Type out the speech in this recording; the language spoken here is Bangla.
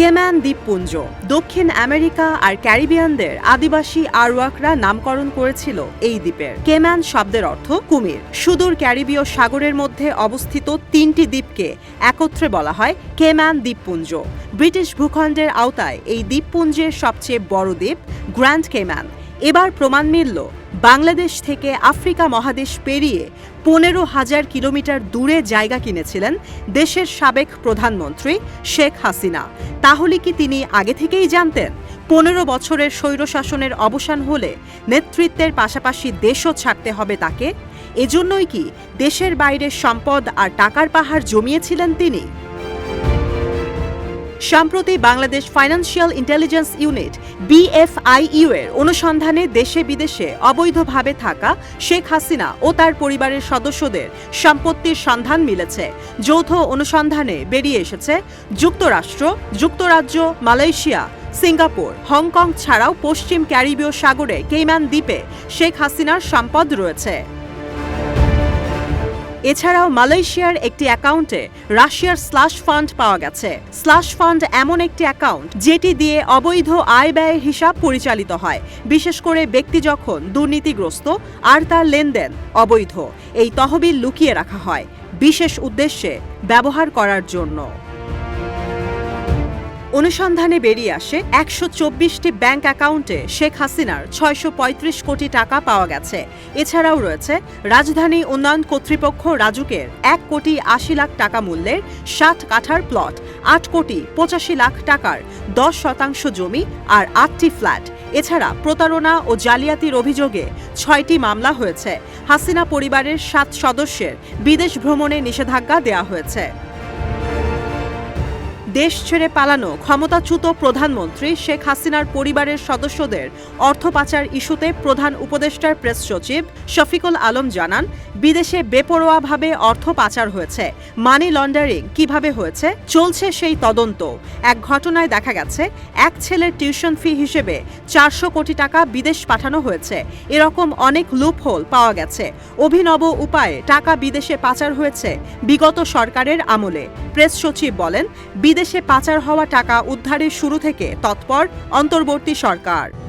কেম্যান দ্বীপপুঞ্জ। দক্ষিণ আমেরিকা আর ক্যারিবিয়ানদের আদিবাসী আরওয়াকরা নামকরণ করেছিল এই দ্বীপের। কেম্যান শব্দের অর্থ কুমির। সুদূর ক্যারিবীয় সাগরের মধ্যে অবস্থিত তিনটি দ্বীপকে একত্রে বলা হয় কেম্যান দ্বীপপুঞ্জ। ব্রিটিশ ভূখণ্ডের আওতায় এই দ্বীপপুঞ্জের সবচেয়ে বড় দ্বীপ গ্র্যান্ড কেম্যান এবার প্রমাণ মিলল, বাংলাদেশ থেকে আফ্রিকা মহাদেশ পেরিয়ে পনেরো হাজার কিলোমিটার দূরে জায়গা কিনেছিলেন দেশের সাবেক প্রধানমন্ত্রী শেখ হাসিনা। তাহলে কি তিনি আগে থেকেই জানতেন, পনেরো বছরের স্বৈরশাসনের অবসান হলে নেতৃত্বের পাশাপাশি দেশও ছাড়তে হবে তাকে? এজন্যই কি দেশের বাইরে সম্পদ আর টাকার পাহাড় জমিয়েছিলেন তিনি? সম্প্রতি Bangladesh financial intelligence unit BFIU এর অনুসন্ধানে দেশে বিদেশে অবৈধভাবে থাকা শেখ হাসিনা ও তার পরিবারের সদস্যদের সম্পত্তির সন্ধান মিলেছে। যৌথ অনুসন্ধানে বেরিয়ে এসেছে যুক্তরাষ্ট্র, যুক্তরাজ্য, মালয়েশিয়া, সিঙ্গাপুর, হংকং ছাড়াও পশ্চিম ক্যারিবীয় সাগরে কেইম্যান দ্বীপে শেখ হাসিনার সম্পদ রয়েছে। এছাড়াও মালয়েশিয়ার একটি অ্যাকাউন্টে রাশিয়ার স্লাশ ফান্ড পাওয়া গেছে। স্লাশ ফান্ড এমন একটি অ্যাকাউন্ট যেটি দিয়ে অবৈধ আয় ব্যয়ের হিসাব পরিচালিত হয়, বিশেষ করে ব্যক্তি যখন দুর্নীতিগ্রস্ত আর তার লেনদেন অবৈধ। এই তহবিল লুকিয়ে রাখা হয়, বিশেষ উদ্দেশ্যে ব্যবহার করার জন্য। অনুসন্ধানে বেরিয়ে আসে একশো চব্বিশটি ব্যাংক অ্যাকাউন্টে শেখ হাসিনার ছয়শো পঁয়ত্রিশ কোটি টাকা পাওয়া গেছে। এছাড়াও রয়েছে রাজধানী উন্নয়ন কর্তৃপক্ষ রাজুকের এক কোটি আশি লাখ টাকা মূল্যের ষাট কাঠার প্লট, আট কোটি পঁচাশি লাখ টাকার দশ শতাংশ জমি আর আটটি ফ্ল্যাট। এছাড়া প্রতারণা ও জালিয়াতির অভিযোগে ছয়টি মামলা হয়েছে। হাসিনা পরিবারের সাত সদস্যের বিদেশ ভ্রমণে নিষেধাজ্ঞা দেওয়া হয়েছে। দেশ ছেড়ে পালানো ক্ষমতাচ্যুত প্রধানমন্ত্রী শেখ হাসিনার পরিবারের সদস্যদের অর্থ পাচার ইস্যুতে প্রধান উপদেষ্টার প্রেস সচিব শফিকুল আলম জানান, বিদেশে বেপরোয়াভাবে অর্থ পাচার হয়েছে। মানি লন্ডারিং কীভাবে হয়েছে? চলছে সেই তদন্ত। এক ঘটনায় দেখা গেছে, এক ছেলের টিউশন ফি হিসেবে চারশো কোটি টাকা বিদেশ পাঠানো হয়েছে। এরকম অনেক লুপহোল পাওয়া গেছে। অভিনব উপায়ে টাকা বিদেশে পাচার হয়েছে বিগত সরকারের আমলে। প্রেস সচিব বলেন, বিদেশে পাচার হওয়া টাকা উদ্ধারের শুরু থেকে তৎপর অন্তর্বর্তী সরকার।